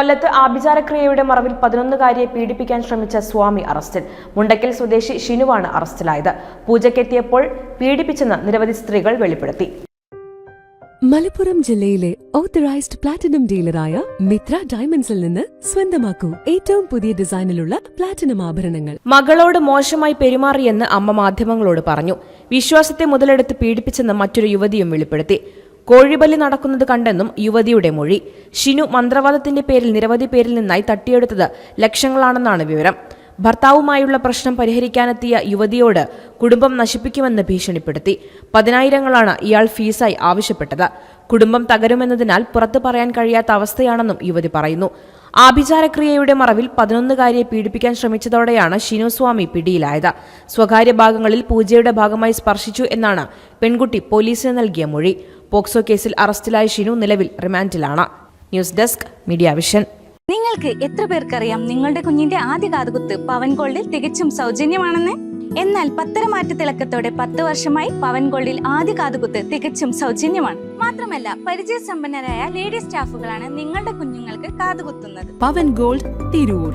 കൊല്ലത്ത് ആഭിചാരക്രിയയുടെ മറവിൽ പതിനൊന്നുകാരിയെ പീഡിപ്പിക്കാൻ ശ്രമിച്ച സ്വാമി അറസ്റ്റിൽ. മുണ്ടക്കൽ സ്വദേശി ഷിനുവാണ് അറസ്റ്റിലായത്. പൂജയ്ക്കെത്തിയപ്പോൾ പീഡിപ്പിച്ചെന്ന് നിരവധി സ്ത്രീകൾ വെളിപ്പെടുത്തി. മലപ്പുറം ജില്ലയിലെ ഓത്തറൈസ്ഡ് പ്ലാറ്റിനം ഡീലറായ മിത്ര ഡയമണ്ട്സിൽ നിന്ന് സ്വന്തമാക്കൂ ഏറ്റവും പുതിയ ഡിസൈനിലുള്ള പ്ലാറ്റിനം ആഭരണങ്ങൾ. മകളോട് മോശമായി പെരുമാറിയെന്ന് അമ്മ മാധ്യമങ്ങളോട് പറഞ്ഞു. വിശ്വാസത്തെ മുതലെടുത്ത് പീഡിപ്പിച്ചെന്ന് മറ്റൊരു യുവതിയും വെളിപ്പെടുത്തി. കോഴിബലി നടക്കുന്നത് കണ്ടെന്നും യുവതിയുടെ മൊഴി. ഷിനു മന്ത്രവാദത്തിന്റെ പേരിൽ നിരവധി പേരിൽ നിന്നായി തട്ടിയെടുത്തത് ലക്ഷങ്ങളാണെന്നാണ് വിവരം. ഭർത്താവുമായുള്ള പ്രശ്നം പരിഹരിക്കാനെത്തിയ യുവതിയോട് കുടുംബം നശിപ്പിക്കുമെന്ന് ഭീഷണിപ്പെടുത്തി. പതിനായിരങ്ങളാണ് ഇയാൾ ഫീസായി ആവശ്യപ്പെട്ടത്. കുടുംബം തകരുമെന്നതിനാൽ പുറത്തു പറയാൻ കഴിയാത്ത അവസ്ഥയാണെന്നും യുവതി പറയുന്നു. ആഭിചാരക്രിയയുടെ മറവിൽ പതിനൊന്നുകാരിയെ പീഡിപ്പിക്കാൻ ശ്രമിച്ചതോടെയാണ് ഷിനുസ്വാമി പിടിയിലായത്. സ്വകാര്യ ഭാഗങ്ങളിൽ പൂജയുടെ ഭാഗമായി സ്പർശിച്ചു എന്നാണ് പെൺകുട്ടി പോലീസിന് നൽകിയ മൊഴി. പോക്സോ കേസിൽ അറസ്റ്റിലായ ഷിനു നിലവിൽ റിമാൻഡിലാണ്. News desk media vision. നിങ്ങൾക്ക് എത്ര പേർക്കറിയാം നിങ്ങളുടെ കുഞ്ഞിന്റെ ആദ്യ കാതുകുത്ത് പവൻ ഗോൾഡിൽ തികച്ചും സൗജന്യമാണെന്ന്? എന്നാൽ പത്തര മാറ്റ തിളക്കത്തോടെ പത്ത് വർഷമായി പവൻ ഗോൾഡിൽ ആദ്യ കാതുകുത്ത് തികച്ചും സൗജന്യമാണ്. മാത്രമല്ല പരിചയസമ്പന്നരായ ലേഡി സ്റ്റാഫുകളാണ് നിങ്ങളുടെ കുഞ്ഞുങ്ങൾക്ക് കാതുകുത്തുന്നത്. Pavan gold Tirur.